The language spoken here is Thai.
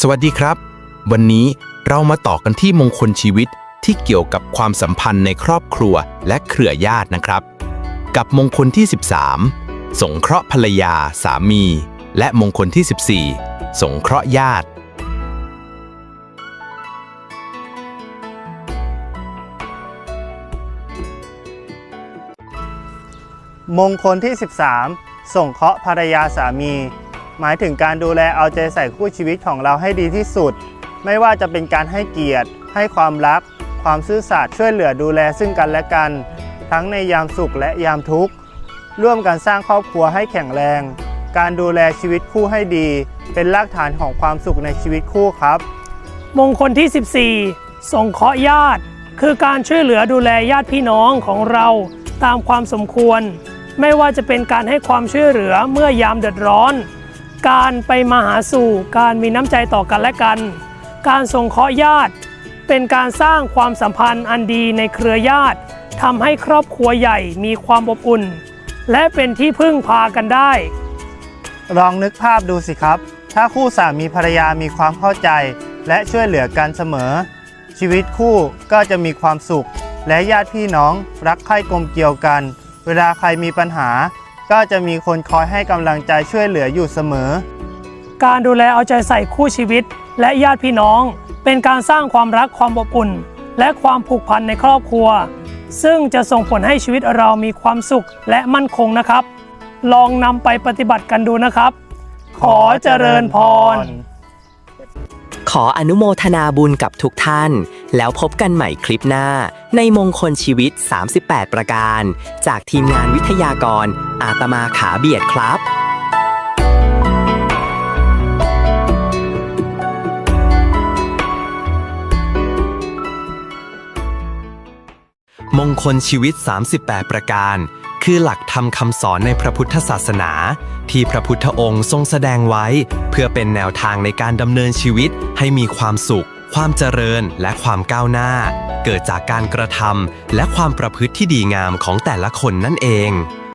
สวัสดีครับ วันนี้เรามาต่อกันที่มงคลชีวิตที่เกี่ยวกับความสัมพันธ์ในครอบครัวและเครือญาตินะครับ กับมงคลที่ 13 สงเคราะห์ภรรยาสามี และมงคลที่ 14 สงเคราะห์ญาติ มงคลที่ 13 ส่งเคราะห์ภรรยาสามี หมายถึงการดูแลเอาใจใส่คู่ชีวิตของเราให้ดีที่สุด ไม่ว่าจะเป็นการให้เกียรติ ให้ความรัก ความซื่อสัตย์ช่วยเหลือดูแลซึ่งกันและกัน ทั้งในยามสุขและยามทุกข์ร่วมกันสร้างครอบครัวให้แข็งแรง การดูแลชีวิตคู่ให้ดี เป็นรากฐานของความสุขในชีวิตคู่ครับ มงคลที่ 14สงเคราะห์ญาติ คือการช่วยเหลือดูแลญาติพี่น้องของเราตามความสมควร ไม่ว่าจะเป็นการให้ความช่วยเหลือเมื่อยามเดือดร้อน การไปมาหาสู่ การมีน้ำใจต่อกันและกัน การส่งเคราะห์ญาติ เป็นการสร้างความสัมพันธ์อันดีในเครือญาติทำให้ครอบครัวใหญ่มีความอบอุ่น และเป็นที่พึ่งพากันได้ ลองนึกภาพดูสิครับ ถ้าคู่สามีภรรยามีความเข้าใจ และช่วยเหลือกันเสมอ ชีวิตคู่ก็จะมีความสุข และญาติพี่น้องรักใคร่กลมเกลียวกัน เวลาใครมีปัญหา ก็จะมีคนคอยให้กำลังใจช่วยเหลืออยู่เสมอ การดูแลเอาใจใส่คู่ชีวิต และญาติพี่น้อง เป็นการสร้างความรักความอบอุ่น และความผูกพันในครอบครัว ซึ่งจะส่งผลให้ชีวิตเรามีความสุขและมั่นคงนะครับ ลองนำไปปฏิบัติกันดูนะครับ ขอเจริญพร ขออนุโมทนาบุญกับทุกท่าน แล้วพบกันใหม่คลิปหน้า ในมงคลชีวิต 38 ประการ จากทีมงานวิทยากร อาตมาขาเบียดครับมงคลชีวิต 38 ประการ คือหลักธรรมคำสอนในพระพุทธศาสนา ที่พระพุทธองค์ทรงแสดงไว้ เพื่อเป็นแนวทางในการดำเนินชีวิตให้มีความสุข ความเจริญและความก้าวหน้า เกิดจากการกระทำและความประพฤติที่ดีงามของแต่ละคนนั่นเอง